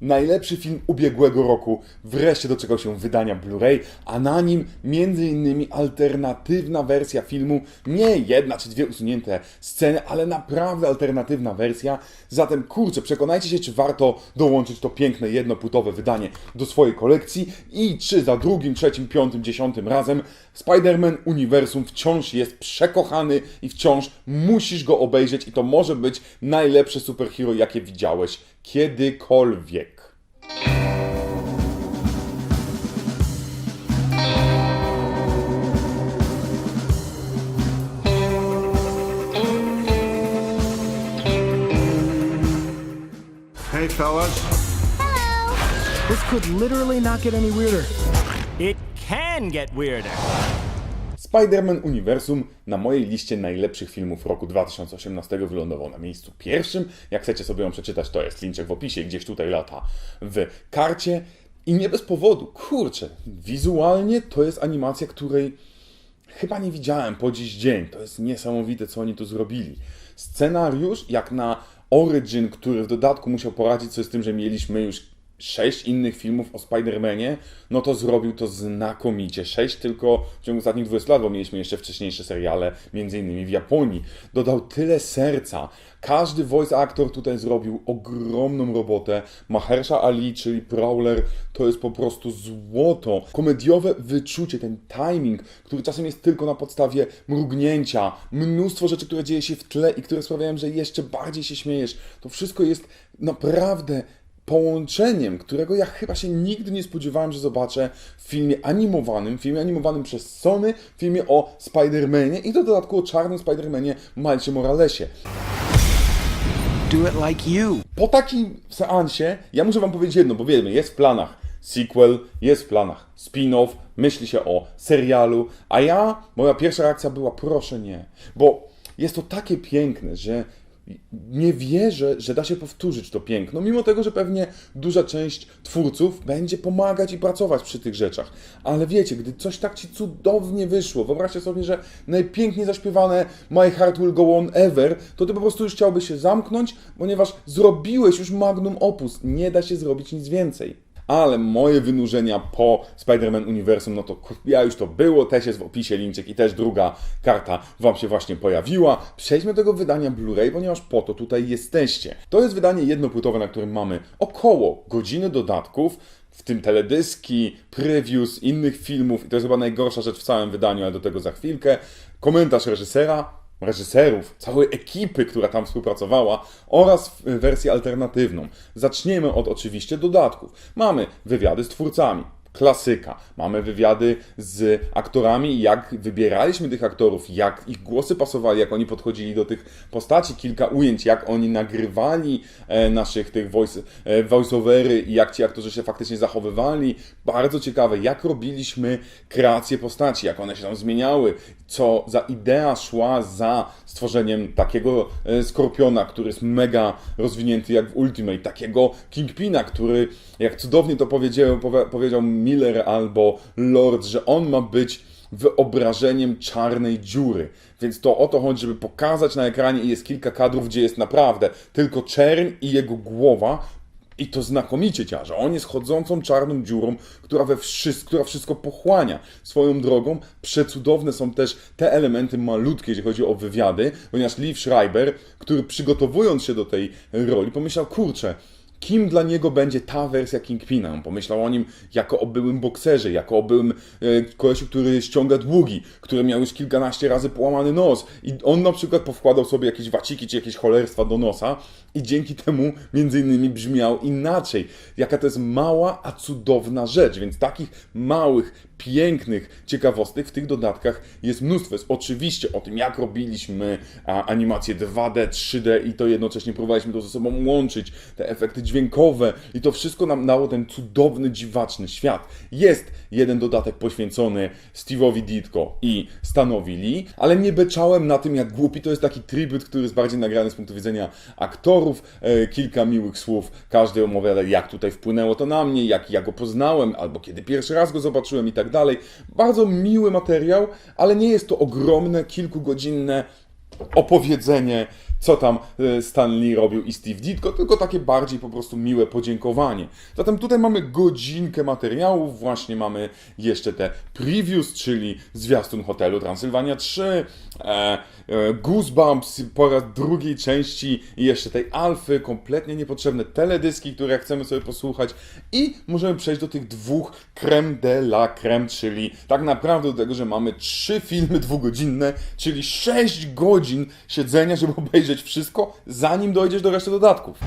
Najlepszy film ubiegłego roku wreszcie doczekał się wydania Blu-ray, a na nim m.in. alternatywna wersja filmu, nie jedna czy dwie usunięte sceny, ale naprawdę alternatywna wersja. Zatem kurczę, przekonajcie się, czy warto dołączyć to piękne jednopłytowe wydanie do swojej kolekcji i czy za drugim, trzecim, piątym, dziesiątym razem Spider-Man Uniwersum wciąż jest przekochany i wciąż musisz go obejrzeć i to może być najlepsze superhero, jakie widziałeś kiedykolwiek. Hey, fellas. This could literally not get any weirder. It can get weirder. Spider-Man Uniwersum na mojej liście najlepszych filmów roku 2018 wylądował na miejscu pierwszym. Jak chcecie sobie ją przeczytać, to jest linczek w opisie gdzieś tutaj lata w karcie. I nie bez powodu, kurczę, wizualnie to jest animacja, której chyba nie widziałem po dziś dzień. To jest niesamowite, co oni tu zrobili. Scenariusz, jak na Origin, który w dodatku musiał poradzić sobie z tym, że mieliśmy już sześć innych filmów o Spider-Manie, no to zrobił to znakomicie. Sześć tylko w ciągu ostatnich 20 lat, bo mieliśmy jeszcze wcześniejsze seriale, między innymi w Japonii. Dodał tyle serca. Każdy voice actor tutaj zrobił ogromną robotę. Mahersha Ali, czyli Prowler, to jest po prostu złoto. Komediowe wyczucie, ten timing, który czasem jest tylko na podstawie mrugnięcia, mnóstwo rzeczy, które dzieje się w tle i które sprawiają, że jeszcze bardziej się śmiejesz. To wszystko jest naprawdę połączeniem, którego ja chyba się nigdy nie spodziewałem, że zobaczę w filmie animowanym, filmie animowanym przez Sony, filmie o Spider-Manie i do dodatku o czarnym Spider-Manie Milesie Moralesie. Do it like you. Po takim seansie ja muszę wam powiedzieć jedno, bo wiemy, jest w planach sequel, jest w planach spin-off, myśli się o serialu, a ja, moja pierwsza reakcja była proszę nie, bo jest to takie piękne, że nie wierzę, że da się powtórzyć to piękno, mimo tego, że pewnie duża część twórców będzie pomagać i pracować przy tych rzeczach. Ale wiecie, gdy coś tak ci cudownie wyszło, wyobraźcie sobie, że najpiękniej zaśpiewane My Heart Will Go On Ever, to ty po prostu już chciałbyś się zamknąć, ponieważ zrobiłeś już magnum opus. Nie da się zrobić nic więcej. Ale moje wynurzenia po Spider-Man Uniwersum, no to ja już to było, też jest w opisie linczek i też druga karta Wam się właśnie pojawiła. Przejdźmy do tego wydania Blu-ray, ponieważ po to tutaj jesteście. To jest wydanie jednopłytowe, na którym mamy około godziny dodatków, w tym teledyski, previews innych filmów i to jest chyba najgorsza rzecz w całym wydaniu, ale do tego za chwilkę. Komentarz reżysera, reżyserów, całej ekipy, która tam współpracowała oraz wersję alternatywną. Zaczniemy od oczywiście dodatków. Mamy wywiady z twórcami. Klasyka. Mamy wywiady z aktorami, jak wybieraliśmy tych aktorów, jak ich głosy pasowali, jak oni podchodzili do tych postaci, kilka ujęć, jak oni nagrywali e, naszych tych voice, e, voiceovery i jak ci aktorzy się faktycznie zachowywali. Bardzo ciekawe, jak robiliśmy kreację postaci, jak one się tam zmieniały, co za idea szła za stworzeniem takiego e, Skorpiona, który jest mega rozwinięty jak w Ultimate, takiego Kingpina, który, jak cudownie to powiedział, powie, powiedział Miller albo Lord, że on ma być wyobrażeniem czarnej dziury. Więc to o to chodzi, żeby pokazać na ekranie i jest kilka kadrów, gdzie jest naprawdę tylko czern i jego głowa, i to znakomicie że on jest chodzącą czarną dziurą, która, we wszystko, która wszystko pochłania. Swoją drogą, przecudowne są też te elementy malutkie, jeśli chodzi o wywiady, ponieważ Lee Schreiber, który przygotowując się do tej roli, pomyślał, kurczę, kim dla niego będzie ta wersja Kingpina. On pomyślał o nim jako o byłym bokserze, jako o byłym e, kolesiu, który ściąga długi, który miał już kilkanaście razy połamany nos. I on na przykład powkładał sobie jakieś waciki czy jakieś cholerstwa do nosa i dzięki temu między innymi brzmiał inaczej. Jaka to jest mała, a cudowna rzecz. Więc takich małych, pięknych ciekawostek w tych dodatkach jest mnóstwo. Jest oczywiście o tym, jak robiliśmy animacje 2D, 3D i to jednocześnie próbowaliśmy to ze sobą łączyć, te efekty dźwiękowe i to wszystko nam dało ten cudowny, dziwaczny świat. Jest jeden dodatek poświęcony Steve'owi Ditko i Stanowi ale nie beczałem na tym, jak głupi to jest taki tribut, który jest bardziej nagrany z punktu widzenia aktorów. E, kilka miłych słów, każdy opowiada, jak tutaj wpłynęło to na mnie, jak ja go poznałem, albo kiedy pierwszy raz go zobaczyłem i tak dalej. Bardzo miły materiał, ale nie jest to ogromne, kilkugodzinne opowiedzenie co tam e, Stan Lee robił i Steve Ditko, tylko takie bardziej po prostu miłe podziękowanie. Zatem tutaj mamy godzinkę materiałów, właśnie mamy jeszcze te previews, czyli zwiastun hotelu Transylwania 3, e, e, Goosebumps po raz drugiej części i jeszcze tej alfy, kompletnie niepotrzebne teledyski, które chcemy sobie posłuchać i możemy przejść do tych dwóch creme de la creme, czyli tak naprawdę do tego, że mamy trzy filmy dwugodzinne, czyli 6 godzin siedzenia, żeby obejrzeć wszystko, zanim dojdziesz do reszty dodatków.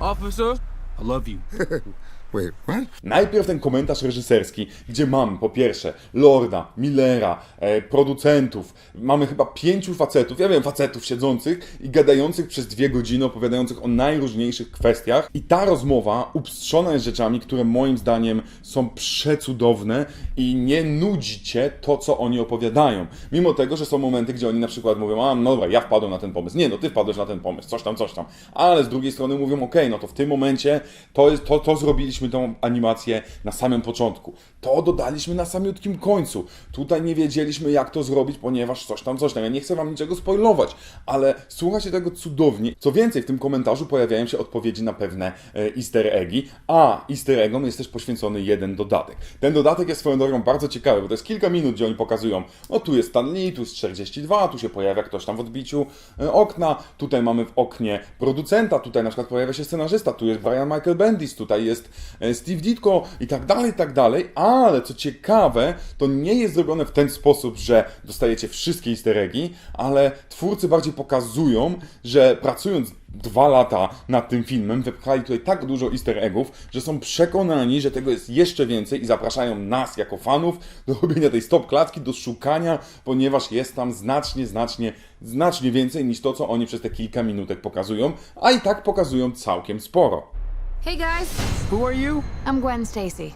Officer, I love you. Wait, what? Najpierw ten komentarz reżyserski, gdzie mamy po pierwsze Lorda, Millera, e, producentów, mamy chyba pięciu facetów, ja wiem, facetów siedzących i gadających przez dwie godziny, opowiadających o najróżniejszych kwestiach. I ta rozmowa upstrzona jest rzeczami, które moim zdaniem są przecudowne i nie nudzi cię to, co oni opowiadają. Mimo tego, że są momenty, gdzie oni na przykład mówią, a no dobra, ja wpadłem na ten pomysł, nie, no ty wpadłeś na ten pomysł, coś tam, coś tam. Ale z drugiej strony mówią, okej, no to w tym momencie to, jest, to, to zrobiliśmy tą animację na samym początku. To dodaliśmy na samiutkim końcu. Tutaj nie wiedzieliśmy, jak to zrobić, ponieważ coś tam, coś tam. Ja nie chcę wam niczego spoilować, ale słuchacie tego cudownie. Co więcej, w tym komentarzu pojawiają się odpowiedzi na pewne e, easter eggi, a easter eggom jest też poświęcony jeden dodatek. Ten dodatek jest swoją drogą bardzo ciekawy, bo to jest kilka minut, gdzie oni pokazują, o tu jest Stan Lee, tu jest 42, tu się pojawia ktoś tam w odbiciu e, okna, tutaj mamy w oknie producenta, tutaj na przykład pojawia się scenarzysta, tu jest Brian Michael Bendis, tutaj jest Steve Ditko i tak dalej, i tak dalej, ale co ciekawe, to nie jest zrobione w ten sposób, że dostajecie wszystkie easter eggi, ale twórcy bardziej pokazują, że pracując dwa lata nad tym filmem, wypchali tutaj tak dużo easter eggów, że są przekonani, że tego jest jeszcze więcej i zapraszają nas jako fanów do robienia tej stop klatki, do szukania, ponieważ jest tam znacznie, znacznie, znacznie więcej niż to, co oni przez te kilka minutek pokazują, a i tak pokazują całkiem sporo. Hey guys, Who are you? I'm Gwen Stacy.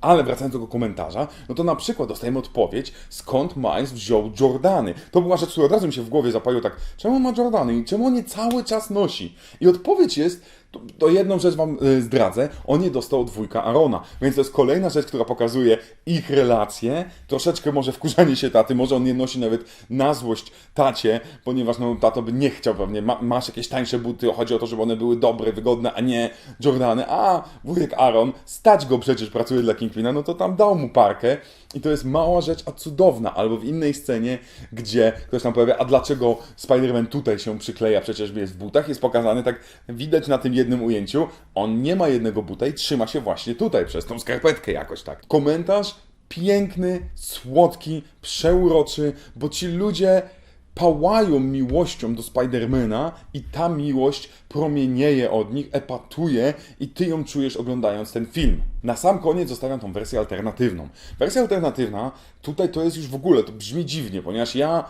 Ale wracając do tego komentarza, no to na przykład dostajemy odpowiedź, skąd Miles wziął Jordany. To była rzecz, która od razu mi się w głowie zapaliła tak, czemu on ma Jordany i czemu on je cały czas nosi? I odpowiedź jest, to, to jedną rzecz wam y, zdradzę, on je dostał dwójka Arona, więc to jest kolejna rzecz, która pokazuje ich relacje, troszeczkę może wkurzanie się taty, może on je nosi nawet na złość tacie, ponieważ no tato by nie chciał pewnie, Ma, masz jakieś tańsze buty, chodzi o to, żeby one były dobre, wygodne, a nie Jordany, a wujek Aaron, stać go przecież, pracuje dla Kingpina, no to tam dał mu parkę i to jest mała rzecz, a cudowna, albo w innej scenie, gdzie ktoś tam pojawia, a dlaczego Spider-Man tutaj się przykleja, przecież jest w butach, jest pokazany tak, widać na tym jednym ujęciu, on nie ma jednego buta i trzyma się właśnie tutaj, przez tą skarpetkę jakoś tak. Komentarz piękny, słodki, przeuroczy, bo ci ludzie pałają miłością do Spidermana i ta miłość promienieje od nich, epatuje i ty ją czujesz oglądając ten film. Na sam koniec zostawiam tą wersję alternatywną. Wersja alternatywna, tutaj to jest już w ogóle, to brzmi dziwnie, ponieważ ja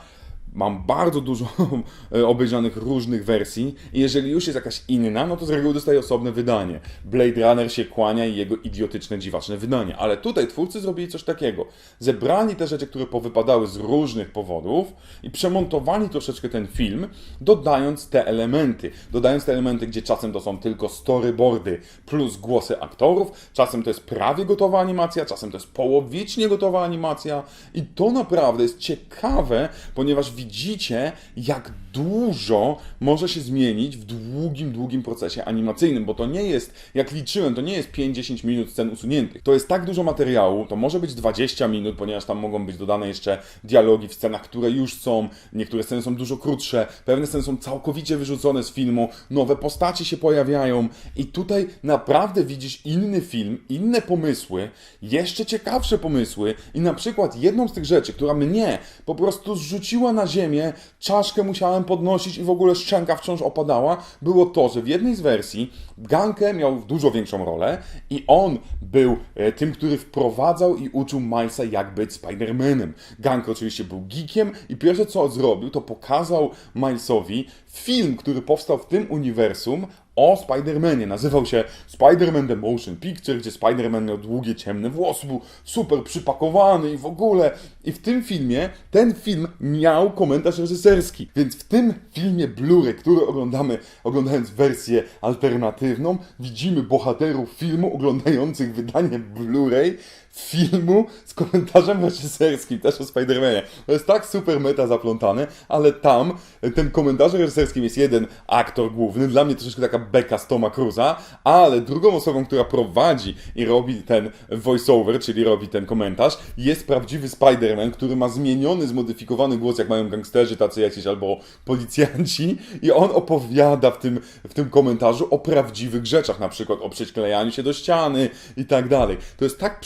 mam bardzo dużo e, obejrzanych różnych wersji i jeżeli już jest jakaś inna, no to z reguły dostaje osobne wydanie. Blade Runner się kłania i jego idiotyczne, dziwaczne wydanie. Ale tutaj twórcy zrobili coś takiego. Zebrali te rzeczy, które powypadały z różnych powodów i przemontowali troszeczkę ten film, dodając te elementy. Dodając te elementy, gdzie czasem to są tylko storyboardy plus głosy aktorów, czasem to jest prawie gotowa animacja, czasem to jest połowicznie gotowa animacja i to naprawdę jest ciekawe, ponieważ widzicie, jak dużo może się zmienić w długim, długim procesie animacyjnym, bo to nie jest, jak liczyłem, to nie jest 5-10 minut scen usuniętych. To jest tak dużo materiału, to może być 20 minut, ponieważ tam mogą być dodane jeszcze dialogi w scenach, które już są, niektóre sceny są dużo krótsze, pewne sceny są całkowicie wyrzucone z filmu, nowe postacie się pojawiają i tutaj naprawdę widzisz inny film, inne pomysły, jeszcze ciekawsze pomysły i na przykład jedną z tych rzeczy, która mnie po prostu zrzuciła na ziemię, czaszkę musiałem podnosić i w ogóle szczęka wciąż opadała, było to, że w jednej z wersji Gankę miał dużo większą rolę i on był e, tym, który wprowadzał i uczył Milesa jak być Spider-Manem. Gank oczywiście był geekiem i pierwsze co zrobił, to pokazał Milesowi film, który powstał w tym uniwersum o Spider-Manie. Nazywał się Spider-Man The Motion Picture, gdzie Spider-Man miał długie, ciemne włosy, był super przypakowany i w ogóle. I w tym filmie, ten film miał komentarz reżyserski. Więc w tym filmie Blu-ray, który oglądamy, oglądając wersję alternatywną, widzimy bohaterów filmu oglądających wydanie Blu-ray filmu z komentarzem reżyserskim też o Spider-Manie. To jest tak super meta zaplątane, ale tam ten komentarz reżyserskim jest jeden aktor główny, dla mnie troszeczkę taka beka z Toma Cruza, ale drugą osobą, która prowadzi i robi ten voiceover, czyli robi ten komentarz, jest prawdziwy Spider-Man, który ma zmieniony, zmodyfikowany głos, jak mają gangsterzy tacy jacyś albo policjanci i on opowiada w tym, w tym komentarzu o prawdziwych rzeczach, na przykład o przyklejaniu się do ściany i tak dalej. To jest tak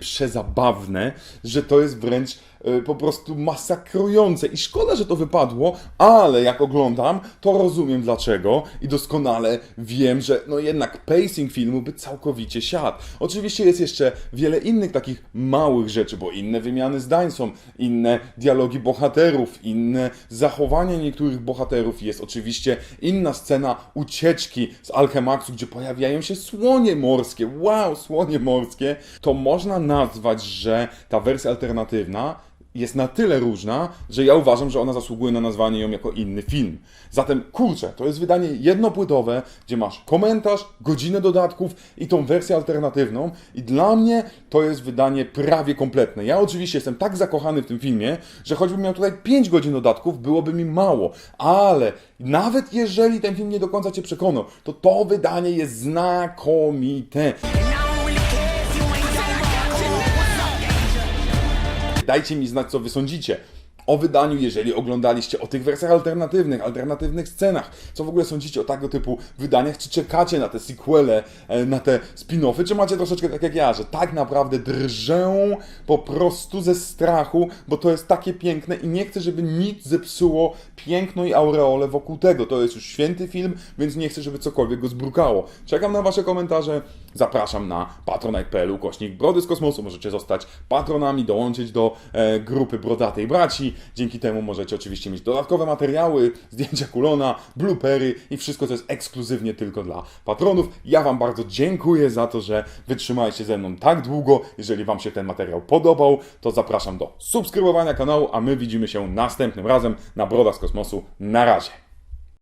przezabawne, że to jest wręcz e, po prostu masakrujące i szkoda, że to wypadło, ale jak oglądam, to rozumiem dlaczego i doskonale wiem, że no jednak pacing filmu by całkowicie siadł. Oczywiście jest jeszcze wiele innych takich małych rzeczy, bo inne wymiany zdań są, inne dialogi bohaterów, inne zachowania niektórych bohaterów. Jest oczywiście inna scena ucieczki z Alchemaxu, gdzie pojawiają się słonie morskie. Wow, słonie morskie. To można nazwać, że ta wersja alternatywna jest na tyle różna, że ja uważam, że ona zasługuje na nazwanie ją jako inny film. Zatem kurczę, to jest wydanie jednopłytowe, gdzie masz komentarz, godzinę dodatków i tą wersję alternatywną i dla mnie to jest wydanie prawie kompletne. Ja oczywiście jestem tak zakochany w tym filmie, że choćbym miał tutaj 5 godzin dodatków, byłoby mi mało, ale nawet jeżeli ten film nie do końca Cię przekonał, to to wydanie jest znakomite. Dajcie mi znać, co wy sądzicie o wydaniu, jeżeli oglądaliście o tych wersjach alternatywnych, alternatywnych scenach. Co w ogóle sądzicie o tego typu wydaniach? Czy czekacie na te sequele, e, na te spin-offy, czy macie troszeczkę tak jak ja, że tak naprawdę drżę po prostu ze strachu, bo to jest takie piękne i nie chcę, żeby nic zepsuło piękno i aureole wokół tego. To jest już święty film, więc nie chcę, żeby cokolwiek go zbrukało. Czekam na wasze komentarze. Zapraszam na patronite.pl kośnik Brody z Kosmosu. Możecie zostać patronami, dołączyć do e, grupy Brodatej Braci. Dzięki temu możecie oczywiście mieć dodatkowe materiały, zdjęcia kulona, bloopery i wszystko, co jest ekskluzywnie tylko dla patronów. Ja Wam bardzo dziękuję za to, że wytrzymaliście ze mną tak długo. Jeżeli Wam się ten materiał podobał, to zapraszam do subskrybowania kanału, a my widzimy się następnym razem na Broda z Kosmosu. Na razie.